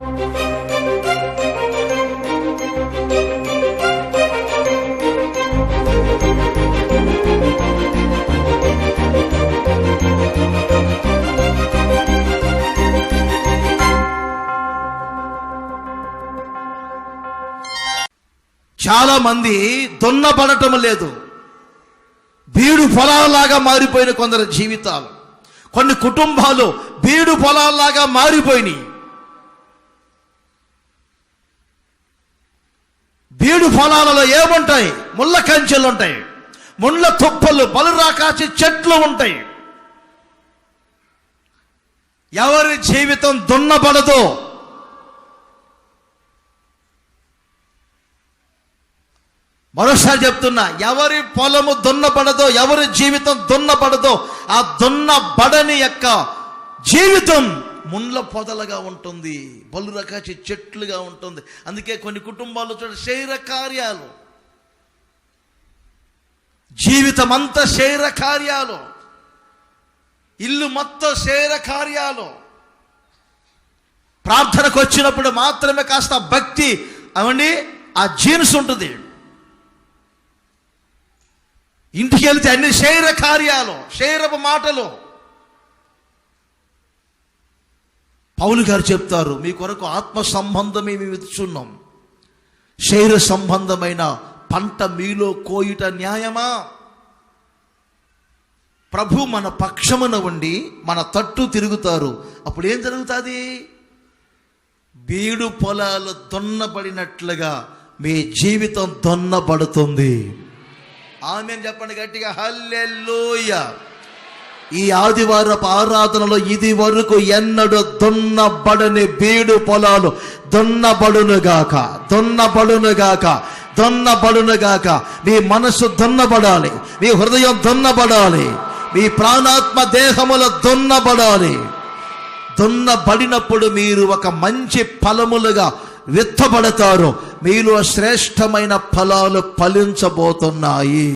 చాలా మంది దున్నపడటం లేదు. బీడు పొలాల్లాగా మారిపోయిన కొందరు జీవితాలు. కొన్ని కుటుంబాలు బీడు పొలాల్లాగా మారిపోయినాయి. బీడు పొలాలలో ఏముంటాయి? ముళ్ళ కంచెలు ఉంటాయి ముళ్ళ తుప్పలు బలురాకాచి చెట్లు ఉంటాయి. ఎవరి జీవితం దున్నబడదు? మరోసారి చెప్తున్నా ఎవరి పొలము దున్నబడదో ఎవరి జీవితం దున్నబడదో ఆ దున్నబడని యొక్క జీవితం ముండ్ల పొదలుగా ఉంటుంది బలు రకాచి చెట్లుగా ఉంటుంది. అందుకే కొన్ని కుటుంబాల్లో చూడ శరీర కార్యాలు జీవితం అంతా శరీర కార్యాలు ఇల్లు మొత్తం శరీర కార్యాలు ప్రార్థనకు వచ్చినప్పుడు మాత్రమే కాస్త భక్తి అవండి ఆ జీన్స్ ఉంటుంది. ఇంటికి వెళ్తే అన్ని శరీర కార్యాలు శరీరపు మాటలు. పౌలు గారు చెప్తారు మీ కొరకు ఆత్మ సంబంధమే మేము ఇచ్చున్నాం. శరీర సంబంధమైన పంట మీలో కోయుట న్యాయమా? ప్రభు మన పక్షమున ఉండి మన తట్టు తిరుగుతారు. అప్పుడు ఏం జరుగుతుంది? బీడు పొలాలు దొన్నబడినట్లుగా మీ జీవితం దొన్నబడుతుంది. ఆమె చెప్పండి గట్టిగా హల్లెలూయ. ఈ ఆదివారపు ఆరాధనలో ఇది వరకు ఎన్నడూ దున్నబడని బీడు పొలాలు దున్నబడునుగాక దున్నబడునుగాక దున్నబడునుగాక మీ మనసు దున్నబడాలి మీ హృదయం దున్నబడాలి మీ ప్రాణాత్మ దేహముల దున్నబడాలి. దున్నబడినప్పుడు మీరు ఒక మంచి ఫలములుగా విత్తబడతారు. మీలో శ్రేష్టమైన ఫలాలు ఫలించబోతున్నాయి.